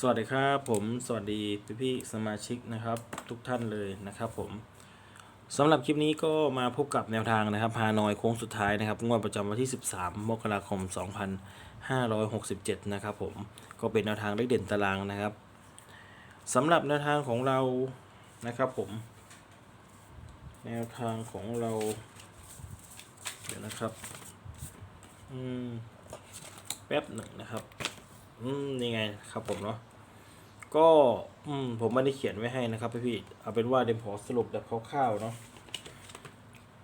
สวัสดีครับผมสวัสดีพี่พี่ๆสมาชิกนะครับ ทุกท่านเลยนะครับผมสำหรับคลิปนี้ก็มาพบกับแนวทางนะครับฮานอยโค้งสุดท้ายนะครับงวดประจำวันที่ 13 มกราคม 2567 นะครับผมก็เป็นแนวทางเลขเด่นตารางนะครับสำหรับแนวทางของเรานะครับผม แนวทางของเรา เดี๋ยวนะครับอืมแป๊บหนึ่งนะครับ อืมนี่ไงครับผมเนาะก็อืมผมไม่ได้เขียนไว้ให้นะครับพี่พี่ๆเอาเป็นว่าเดี๋ยวผมสรุปแบบคร่าวๆเนาะ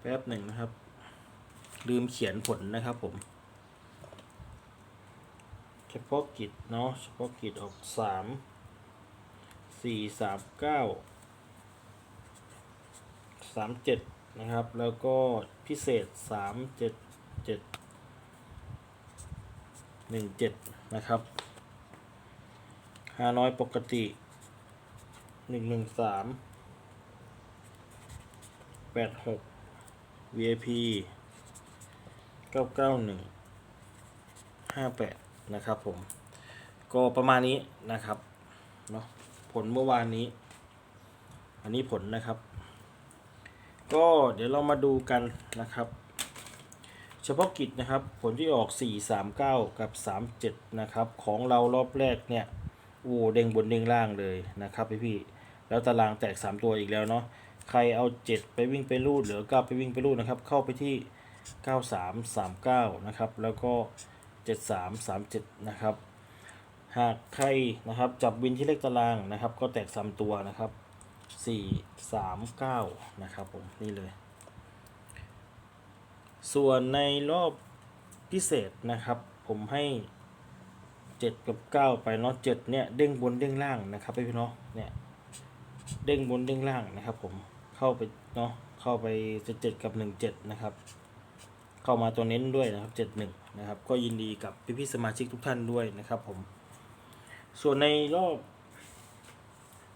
แป๊บหนึ่งนะครับ ลืมเขียนผลนะครับผม เฉพาะกิจเนาะเฉพาะกิจออกสามสี่สามเก้าสามเจ็ดนะครับ แล้วก็พิเศษสามเจ็ดเจ็ดหนึ่งเจ็ดนะครับ ฮานอยปกติหนึ่งหนึ่งสามแปดหก VIP เก้าเก้าหนึ่งห้าแปดนะครับผม ก็ประมาณนี้นะครับเนาะผลเมื่อวานนี้ อันนี้ผลนะครับ ก็เดี๋ยวเรามาดูกันนะครับ เฉพาะกิจนะครับ ผลที่ออก 4 3 9 กับ 37 นะครับ ของเรารอบแรกเนี่ย โอ้เด้งบนเด้งล่างเลยนะครับพี่พี่แล้วตารางแตก 3 ตัวอีกแล้วเนาะใครเอา 7 ไปวิ่งไปรูดหรือ9ไปวิ่งไปรูดนะครับ เข้าไปที่ 93 39 นะครับ แล้วก็ 73 37 นะครับ หากใครนะครับจับวินที่เลขตารางนะครับ ก็แตก 3 ตัวนะครับ 4 3 9 นะครับผมนี่เลย ส่วนในรอบพิเศษนะครับ ผมให้ 7กับ9ไปเนาะ7เนี่ยเด้งบนเด้งล่างนะครับพี่น้องเนี่ยเด้งบนเด้งล่างนะครับ ผมเข้าไปเนาะเข้าไปจะ7กับ17นะครับ เข้ามาตัวเน้นด้วยนะครับ71นะครับ ก็ยินดีกับพี่พี่ๆสมาชิกทุกท่านด้วยนะครับ ผม ส่วนในรอบ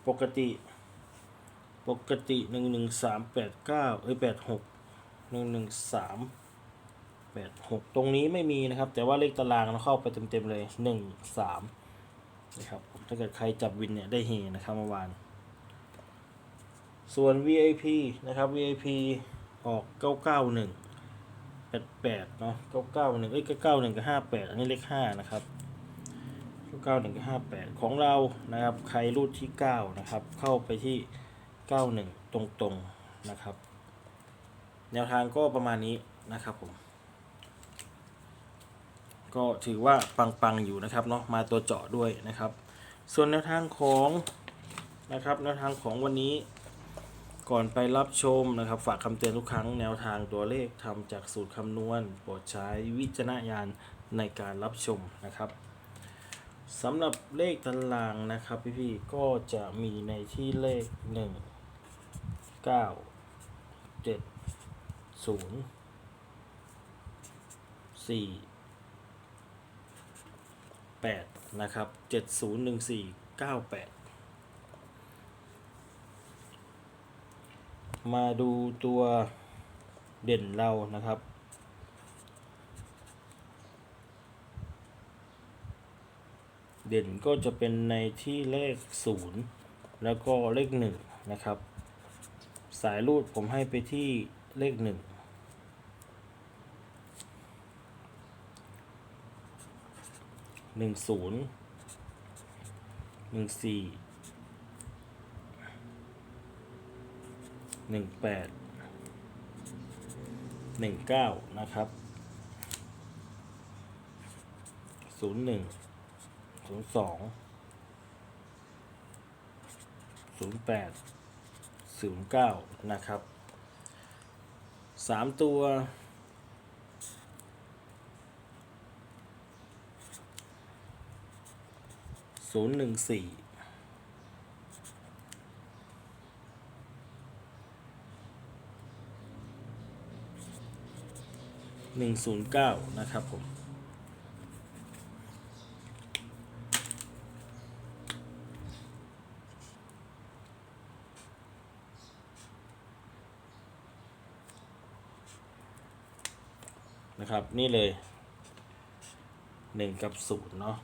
ปกติปกติ1 1 3 8 9เอ้ย86หนึ่งหนึ่งสาม แปดหกตรงนี้ไม่มีนะครับ แต่ว่าเลขตารางเราเข้าไปเต็มๆเลยหนึ่งสามนะครับถ้าเกิดใครจับวินเนี่ยได้เฮนะครับเมื่อวาน ส่วน VIP นะครับ VIP ออกเก้าเก้าหนึ่งแปดแปดเนาะเก้าเก้าหนึ่งเอ้ยเก้าเก้าหนึ่งกับห้าแปดอันนี้เลขห้านะครับเก้าเก้าหนึ่งกับห้าแปดของเรานะครับใครรูดที่เก้านะครับ เข้าไปที่เก้าหนึ่งตรงๆนะครับ แนวทางก็ประมาณนี้นะครับผม ก็ถือว่าปังๆอยู่นะครับเนาะมาตัวเจาะด้วยนะครับ ส่วนแนวทางของนะครับแนวทางของวันนี้ก่อนไปรับชมนะครับ ฝากคำเตือนทุกครั้งแนวทางตัวเลขทำจากสูตรคำนวณโปรดใช้วิจารณญาณในการรับชมนะครับสำหรับเลขตารางนะครับพี่ๆก็จะมีในที่เลข 1 9 7ศูน 98 นะครับ 701498 มาดูตัวเด่นเรานะครับ เด่นก็จะเป็นในที่เลข 0 แล้วก็เลข 1 นะครับ สายรูดผมให้ไปที่เลข 1 หนึ่งศูนย์หนึ่งสี่หนึ่งแปดหนึ่งเก้านะครับศูนย์หนึ่งศูนย์สองศูนย์แปดศูนย์เก้านะครับสามตัว ศูนย์หนึ่งสี่หนึ่งศูนย์เก้านะครับผม นะครับ นี่เลยหนึ่งกับศูนย์เนาะ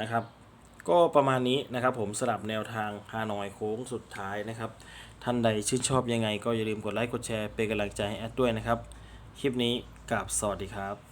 นะครับ ก็ประมาณนี้นะครับผมสลับแนวทางฮานอยโค้งสุดท้ายนะครับ ท่านใดชื่นชอบยังไงก็อย่าลืมกดไลค์กดแชร์เป็นกำลังใจให้แอดด้วยนะครับ คลิปนี้กับสวัสดีครับ